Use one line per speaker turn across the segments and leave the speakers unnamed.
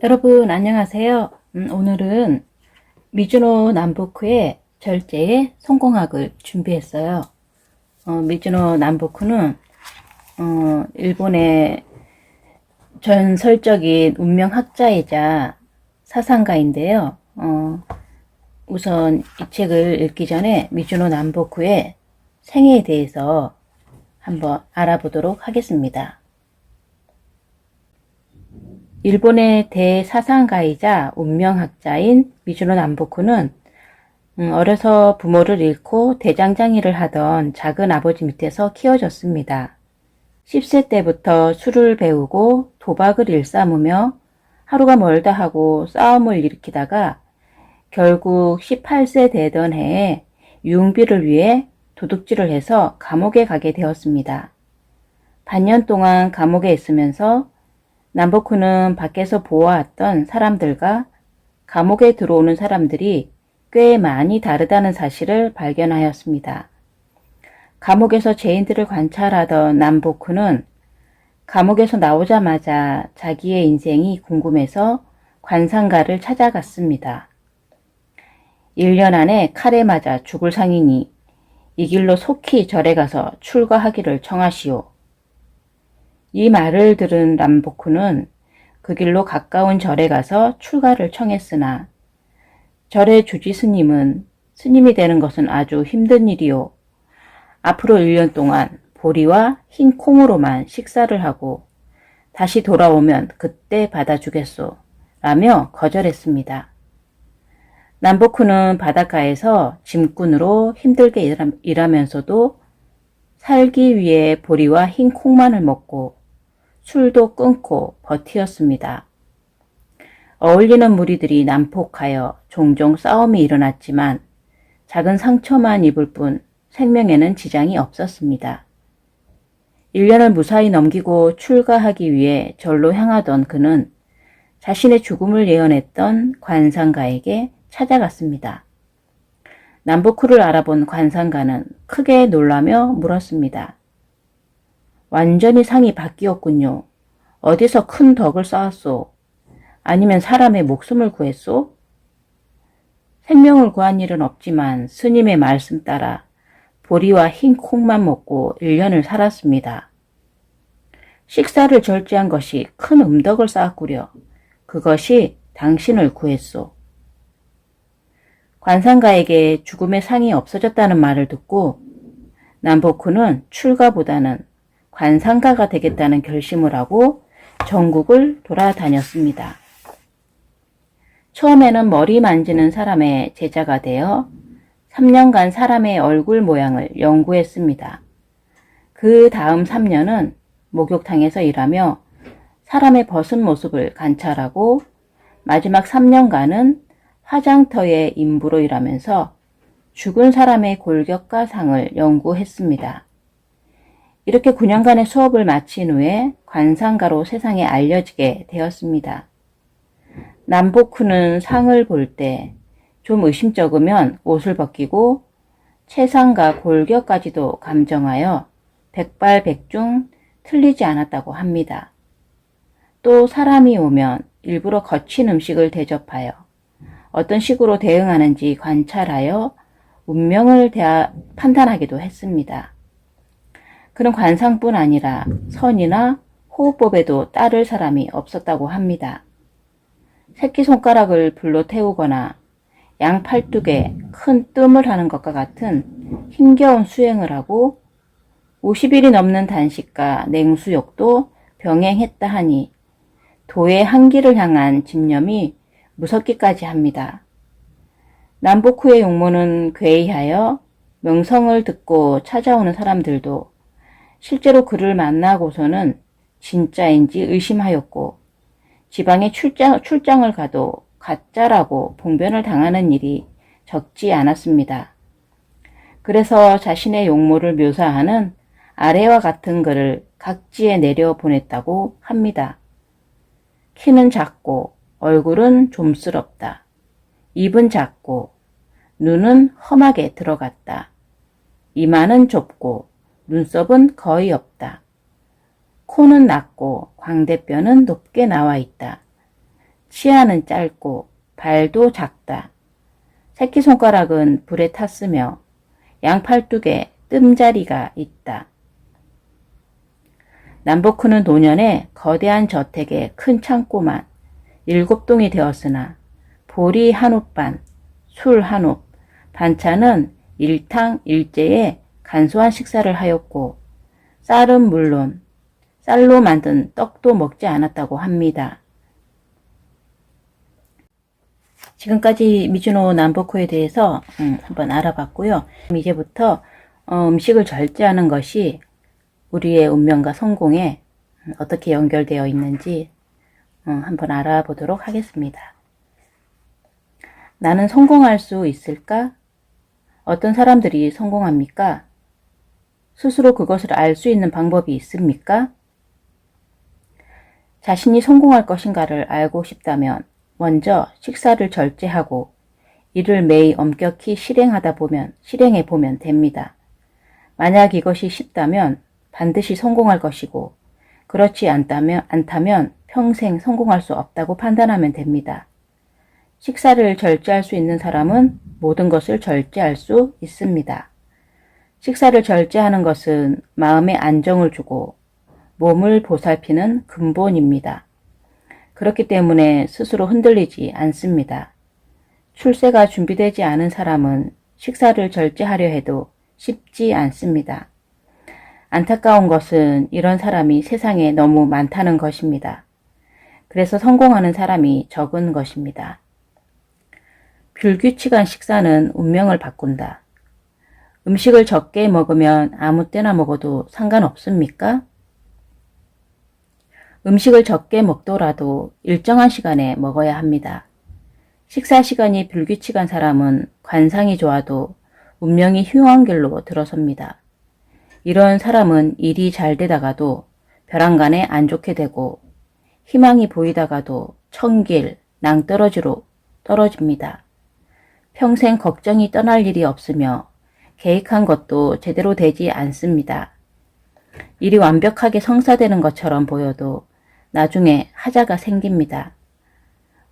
여러분 안녕하세요. 음, 오늘은 미즈노 남보쿠의 절제의 성공학을 준비했어요. 어, 미즈노 남보쿠는 어, 일본의 전설적인 운명학자이자 사상가인데요. 어, 우선 이 책을 읽기 전에 미즈노 남보쿠의 생애에 대해서 한번 알아보도록 하겠습니다. 일본의 대사상가이자 운명학자인 미즈노 남보쿠는 음, 어려서 부모를 잃고 대장장이를 하던 작은 아버지 밑에서 키워졌습니다. 10세 때부터 술을 배우고 도박을 일삼으며 하루가 멀다 하고 싸움을 일으키다가 결국 18세 되던 해에 융비를 위해 도둑질을 해서 감옥에 가게 되었습니다. 반년 동안 감옥에 있으면서 남보쿠는 밖에서 보아왔던 사람들과 감옥에 들어오는 사람들이 꽤 많이 다르다는 사실을 발견하였습니다. 감옥에서 죄인들을 관찰하던 남보쿠는 감옥에서 나오자마자 자기의 인생이 궁금해서 관상가를 찾아갔습니다. 1년 안에 칼에 맞아 죽을 상이니 이 길로 속히 절에 가서 출가하기를 청하시오. 이 말을 들은 람보쿠는 그 길로 가까운 절에 가서 출가를 청했으나 절의 주지 스님은 스님이 되는 것은 아주 힘든 일이요. 앞으로 1년 동안 보리와 흰 콩으로만 식사를 하고 다시 돌아오면 그때 받아주겠소. 라며 거절했습니다. 남보쿠는 바닷가에서 짐꾼으로 힘들게 일하면서도 살기 위해 보리와 흰 콩만을 먹고 술도 끊고 버티었습니다. 어울리는 무리들이 난폭하여 종종 싸움이 일어났지만 작은 상처만 입을 뿐 생명에는 지장이 없었습니다. 1년을 무사히 넘기고 출가하기 위해 절로 향하던 그는 자신의 죽음을 예언했던 관상가에게 찾아갔습니다. 남북후를 알아본 관상가는 크게 놀라며 물었습니다. 완전히 상이 바뀌었군요. 어디서 큰 덕을 쌓았소? 아니면 사람의 목숨을 구했소? 생명을 구한 일은 없지만 스님의 말씀 따라 보리와 흰 콩만 먹고 1년을 살았습니다. 식사를 절제한 것이 큰 음덕을 쌓았구려. 그것이 당신을 구했소. 관상가에게 죽음의 상이 없어졌다는 말을 듣고 남보쿠는 출가보다는 관상가가 되겠다는 결심을 하고 전국을 돌아다녔습니다. 처음에는 머리 만지는 사람의 제자가 되어 3년간 사람의 얼굴 모양을 연구했습니다. 그 다음 3년은 목욕탕에서 일하며 사람의 벗은 모습을 관찰하고 마지막 3년간은 화장터의 인부로 일하면서 죽은 사람의 골격과 상을 연구했습니다. 이렇게 9년간의 수업을 마친 후에 관상가로 세상에 알려지게 되었습니다. 남보쿠는 상을 볼 때 좀 의심쩍으면 옷을 벗기고 채상과 골격까지도 감정하여 백발백중 틀리지 않았다고 합니다. 또 사람이 오면 일부러 거친 음식을 대접하여 어떤 식으로 대응하는지 관찰하여 운명을 판단하기도 했습니다. 그런 관상뿐 아니라 선이나 호흡법에도 따를 사람이 없었다고 합니다. 새끼손가락을 불로 태우거나 양팔뚝에 큰 뜸을 하는 것과 같은 힘겨운 수행을 하고 50일이 넘는 단식과 냉수욕도 병행했다 하니 도의 한기를 향한 집념이 무섭기까지 합니다. 남북후의 용모는 괴이하여 명성을 듣고 찾아오는 사람들도 실제로 그를 만나고서는 진짜인지 의심하였고 지방에 출장, 출장을 가도 가짜라고 봉변을 당하는 일이 적지 않았습니다. 그래서 자신의 용모를 묘사하는 아래와 같은 글을 각지에 내려 보냈다고 합니다. 키는 작고 얼굴은 좀스럽다. 입은 작고 눈은 험하게 들어갔다. 이마는 좁고 눈썹은 거의 없다. 코는 낮고 광대뼈는 높게 나와 있다. 치아는 짧고 발도 작다. 새끼손가락은 불에 탔으며 양팔뚝에 뜸자리가 있다. 남북후는 노년에 거대한 저택에 큰 창고만 일곱 동이 되었으나 보리 한 옵반, 술한 옵, 반찬은 일탕 일제에 간소한 식사를 하였고 쌀은 물론 쌀로 만든 떡도 먹지 않았다고 합니다. 지금까지 미즈노 남보코에 대해서 음, 한번 알아봤고요. 이제부터 어, 음식을 절제하는 것이 우리의 운명과 성공에 음, 어떻게 연결되어 있는지 어, 한번 알아보도록 하겠습니다. 나는 성공할 수 있을까? 어떤 사람들이 성공합니까? 스스로 그것을 알 수 있는 방법이 있습니까? 자신이 성공할 것인가를 알고 싶다면 먼저 식사를 절제하고 이를 매일 엄격히 실행하다 보면 실행해 보면 됩니다. 만약 이것이 쉽다면 반드시 성공할 것이고 그렇지 않다면 않다면 평생 성공할 수 없다고 판단하면 됩니다. 식사를 절제할 수 있는 사람은 모든 것을 절제할 수 있습니다. 식사를 절제하는 것은 마음에 안정을 주고 몸을 보살피는 근본입니다. 그렇기 때문에 스스로 흔들리지 않습니다. 출세가 준비되지 않은 사람은 식사를 절제하려 해도 쉽지 않습니다. 안타까운 것은 이런 사람이 세상에 너무 많다는 것입니다. 그래서 성공하는 사람이 적은 것입니다. 불규칙한 식사는 운명을 바꾼다. 음식을 적게 먹으면 아무 때나 먹어도 상관없습니까? 음식을 적게 먹더라도 일정한 시간에 먹어야 합니다. 식사 시간이 불규칙한 사람은 관상이 좋아도 운명이 흉한 길로 들어섭니다. 이런 사람은 일이 잘 되다가도 벼랑간에 안 좋게 되고 희망이 보이다가도 천길, 낭떠러지로 떨어집니다. 평생 걱정이 떠날 일이 없으며 계획한 것도 제대로 되지 않습니다. 일이 완벽하게 성사되는 것처럼 보여도 나중에 하자가 생깁니다.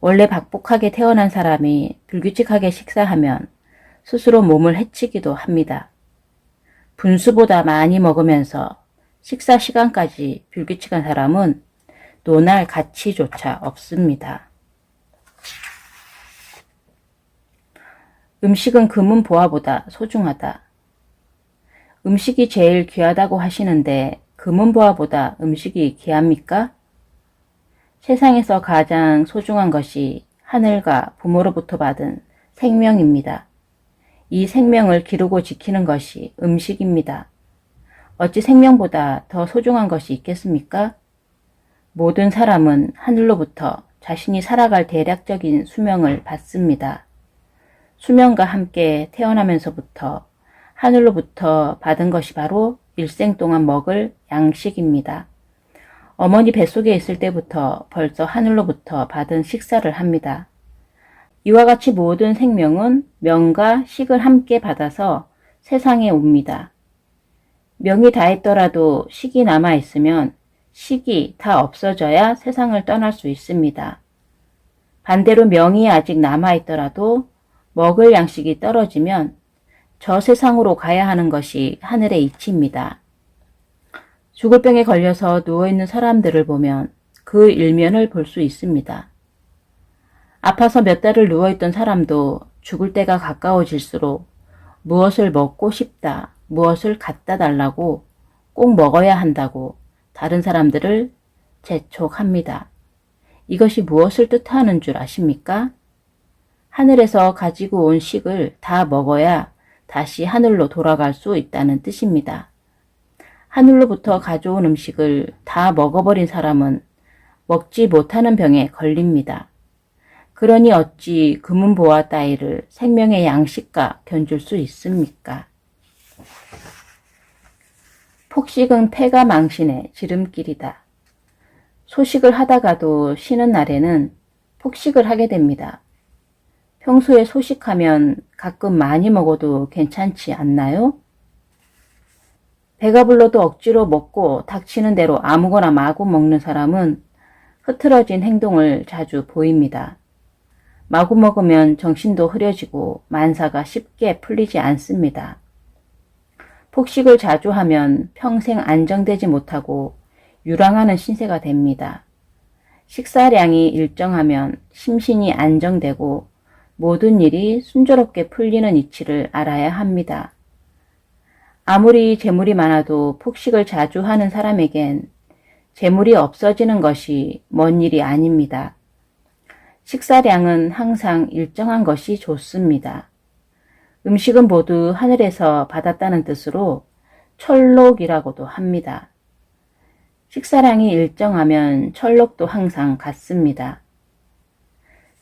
원래 박복하게 태어난 사람이 불규칙하게 식사하면 스스로 몸을 해치기도 합니다. 분수보다 많이 먹으면서 식사 시간까지 불규칙한 사람은 논할 가치조차 없습니다. 음식은 금은 보화보다 소중하다. 음식이 제일 귀하다고 하시는데 금은 보화보다 음식이 귀합니까? 세상에서 가장 소중한 것이 하늘과 부모로부터 받은 생명입니다. 이 생명을 기르고 지키는 것이 음식입니다. 어찌 생명보다 더 소중한 것이 있겠습니까? 모든 사람은 하늘로부터 자신이 살아갈 대략적인 수명을 받습니다. 수명과 함께 태어나면서부터 하늘로부터 받은 것이 바로 일생 동안 먹을 양식입니다. 어머니 뱃속에 있을 때부터 벌써 하늘로부터 받은 식사를 합니다. 이와 같이 모든 생명은 명과 식을 함께 받아서 세상에 옵니다. 명이 다했더라도 식이 남아있으면 식이 다 없어져야 세상을 떠날 수 있습니다. 반대로 명이 아직 남아있더라도 먹을 양식이 떨어지면 저 세상으로 가야 하는 것이 하늘의 이치입니다. 죽을 병에 걸려서 누워있는 사람들을 보면 그 일면을 볼 수 있습니다. 아파서 몇 달을 누워있던 사람도 죽을 때가 가까워질수록 무엇을 먹고 싶다, 무엇을 갖다 달라고 꼭 먹어야 한다고 다른 사람들을 재촉합니다. 이것이 무엇을 뜻하는 줄 아십니까? 하늘에서 가지고 온 식을 다 먹어야 다시 하늘로 돌아갈 수 있다는 뜻입니다. 하늘로부터 가져온 음식을 다 먹어버린 사람은 먹지 못하는 병에 걸립니다. 그러니 어찌 금은보화 따위를 생명의 양식과 견줄 수 있습니까? 폭식은 폐가 망신의 지름길이다. 소식을 하다가도 쉬는 날에는 폭식을 하게 됩니다. 평소에 소식하면 가끔 많이 먹어도 괜찮지 않나요? 배가 불러도 억지로 먹고 닥치는 대로 아무거나 마구 먹는 사람은 흐트러진 행동을 자주 보입니다. 마구 먹으면 정신도 흐려지고 만사가 쉽게 풀리지 않습니다. 폭식을 자주 하면 평생 안정되지 못하고 유랑하는 신세가 됩니다. 식사량이 일정하면 심신이 안정되고 모든 일이 순조롭게 풀리는 이치를 알아야 합니다. 아무리 재물이 많아도 폭식을 자주 하는 사람에겐 재물이 없어지는 것이 먼 일이 아닙니다. 식사량은 항상 일정한 것이 좋습니다. 음식은 모두 하늘에서 받았다는 뜻으로 철록이라고도 합니다. 식사량이 일정하면 철록도 항상 같습니다.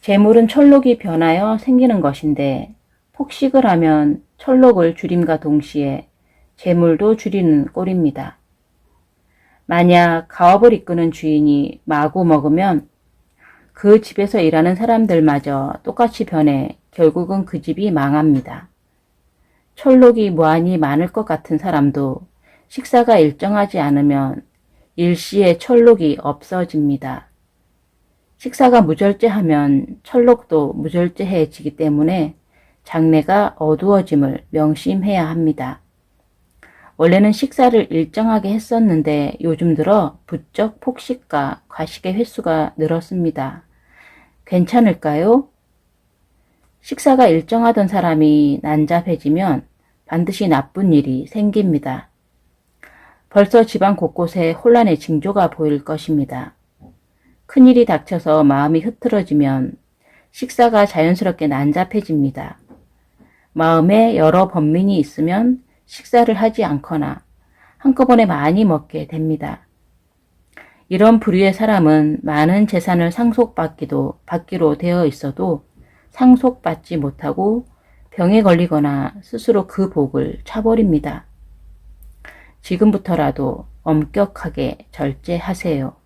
재물은 철록이 변하여 생기는 것인데 폭식을 하면 철록을 줄임과 동시에 재물도 줄이는 꼴입니다. 만약 가업을 이끄는 주인이 마구 먹으면 그 집에서 일하는 사람들마저 똑같이 변해 결국은 그 집이 망합니다. 철록이 무한히 많을 것 같은 사람도 식사가 일정하지 않으면 일시에 철록이 없어집니다. 식사가 무절제하면 철록도 무절제해지기 때문에 장래가 어두워짐을 명심해야 합니다. 원래는 식사를 일정하게 했었는데 요즘 들어 부쩍 폭식과 과식의 횟수가 늘었습니다. 괜찮을까요? 식사가 일정하던 사람이 난잡해지면 반드시 나쁜 일이 생깁니다. 벌써 집안 곳곳에 혼란의 징조가 보일 것입니다. 큰일이 닥쳐서 마음이 흐트러지면 식사가 자연스럽게 난잡해집니다. 마음에 여러 번민이 있으면 식사를 하지 않거나 한꺼번에 많이 먹게 됩니다. 이런 부류의 사람은 많은 재산을 상속받기도 받기로 되어 있어도 상속받지 못하고 병에 걸리거나 스스로 그 복을 차버립니다. 지금부터라도 엄격하게 절제하세요.